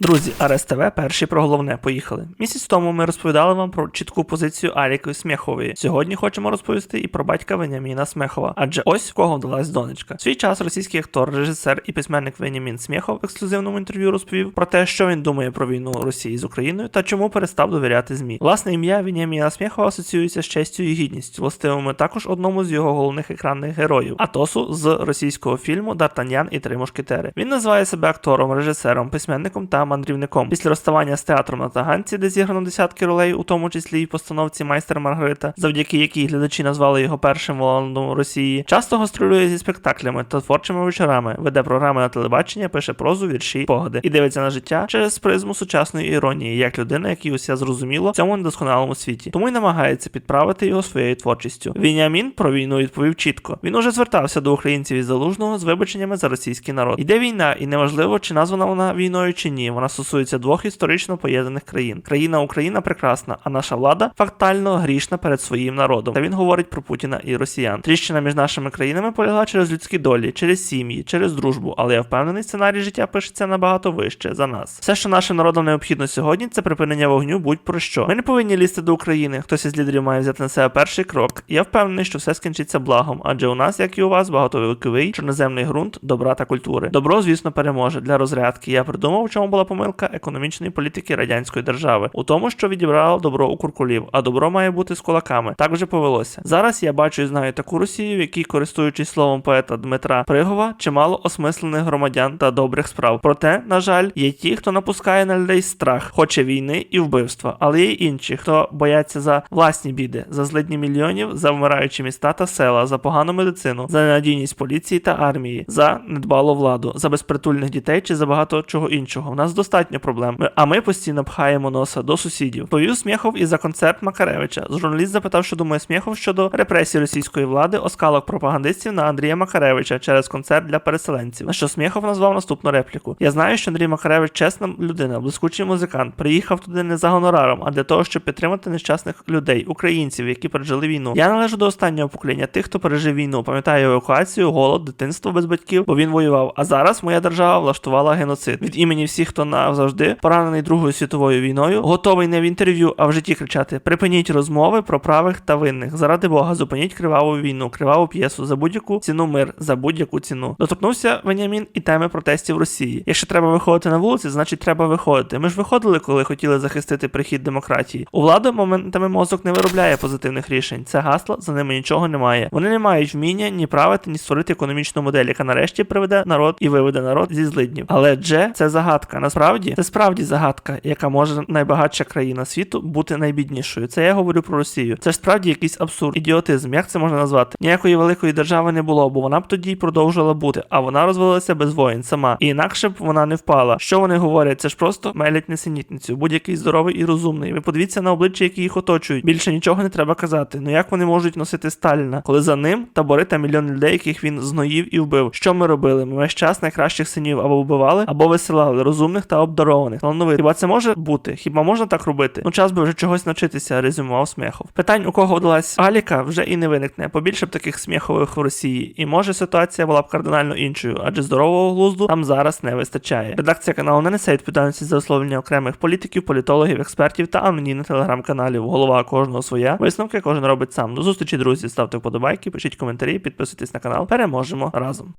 Друзі, Арес ТВ перші про головне. Поїхали. Місяць тому ми розповідали вам про чітку позицію Аліки Смєхової. Сьогодні хочемо розповісти і про батька Веніаміна Смехова. Адже ось в кого вдалась донечка. В свій час російський актор, режисер і письменник Венімін Смєхов в ексклюзивному інтерв'ю розповів про те, що він думає про війну Росії з Україною та чому перестав довіряти ЗМІ. Власне ім'я Веніаміна Смєхова асоціюється з честю і гідністю, властивими також одному з його головних екранних героїв Атосу з російського фільму Д'Артаньян і Три мушкетери. Він називає себе актором, режисером, письменником та мандрівником. Після розставання з театром на Таганці, де зіграно десятки ролей, у тому числі і постановці майстер Маргарита, завдяки якій глядачі назвали його першим волондом Росії, часто гастролює зі спектаклями та творчими вечорами, веде програми на телебачення, пише прозу, вірші, погади і дивиться на життя через призму сучасної іронії, як людина, якій усе зрозуміло в цьому недосконалому світі. Тому й намагається підправити його своєю творчістю. Вініамін про війну відповів чітко. Він уже звертався до українців із залужного з вибаченнями за російський народ. Іде війна, і неважливо, чи названа вона війною чи ні. Вона стосується двох історично поєднаних країн. Країна Україна прекрасна, а наша влада фактально грішна перед своїм народом. Та він говорить про Путіна і росіян. Тріщина між нашими країнами полягла через людські долі, через сім'ї, через дружбу. Але я впевнений, сценарій життя пишеться набагато вище за нас. Все, що нашим народам необхідно сьогодні, це припинення вогню будь-про що. Ми не повинні лізти до України. Хтось із лідерів має взяти на себе перший крок. Я впевнений, що все скінчиться благом, адже у нас, як і у вас, багатовіковий чорноземний ґрунт добра та культури. Добро, звісно, переможе для розрядки. Я придумав, в чому була помилка економічної політики радянської держави, у тому, що відібрало добро у куркулів, а добро має бути з кулаками. Так вже повелося. Зараз я бачу і знаю таку Росію, в якій, користуючись словом поета Дмитра Пригова, чимало осмислених громадян та добрих справ. Проте, на жаль, є ті, хто напускає на людей страх, хоче війни і вбивства, але є й інші, хто бояться за власні біди, за злидні мільйонів, за вмираючі міста та села, за погану медицину, за ненадійність поліції та армії, за недбалу владу, за безпритульних дітей чи за багато чого іншого. У нас достатньо проблем. А ми постійно пхаємо носа до сусідів. Повів Смєхов і за концерт Макаревича. Журналіст запитав, що думає Смєхов щодо репресій російської влади, оскалок пропагандистів на Андрія Макаревича через концерт для переселенців. На що Смєхов назвав наступну репліку: Я знаю, що Андрій Макаревич чесна людина, блискучий музикант. Приїхав туди не за гонораром, а для того, щоб підтримати нещасних людей, українців, які пережили війну. Я належу до останнього покоління тих, хто пережив війну. Пам'ятаю евакуацію, голод, дитинство без батьків, бо він воював. А зараз моя держава влаштувала геноцид. Від імені всіх, хто назавжди поранений Другою світовою війною, готовий не в інтерв'ю, а в житті кричати: припиніть розмови про правих та винних. Заради Бога, зупиніть криваву війну, криваву п'єсу за будь-яку ціну мир, за будь-яку ціну. Доторкнувся Веніамін і теми протестів Росії. Якщо треба виходити на вулиці, значить треба виходити. Ми ж виходили, коли хотіли захистити прихід демократії. У влади моментами мозок не виробляє позитивних рішень. Це гасло, за ними нічого немає. Вони не мають вміння ні правити, ні створити економічну модель, яка нарешті приведе народ і виведе народ зі злиднів. Але дже це загадка. Насправді це справді загадка, яка може найбагатша країна світу бути найбіднішою. Це я говорю про Росію. Це ж справді якийсь абсурд, ідіотизм. Як це можна назвати? Ніякої великої держави не було, бо вона б тоді й продовжувала бути, а вона розвалилася без воїн сама. І інакше б вона не впала. Що вони говорять? Це ж просто мелять несенітницю. Будь-який здоровий і розумний. Ви подивіться на обличчя, які їх оточують. Більше нічого не треба казати. Ну як вони можуть носити Сталіна, коли за ним табори та мільйони людей, яких він зноїв і вбив? Що ми робили? Ми весь час найкращих синів або вбивали, або висилали розумних та обдарованих. Талановитих. Хіба це може бути? Хіба можна так робити? Ну час би вже чогось навчитися, резюмував Смехов. Питань, у кого вдалась Аліка, вже і не виникне. Побільше б таких сміхових в Росії. І може ситуація була б кардинально іншою, адже здорового глузду там зараз не вистачає. Редакція каналу не несе відповідальності за висловлення окремих політиків, політологів, експертів та анонімних телеграм-каналів. Голова кожного своя. Висновки кожен робить сам. До зустрічі, друзі. Ставте вподобайки, пишіть коментарі, підписуйтесь на канал. Переможемо разом.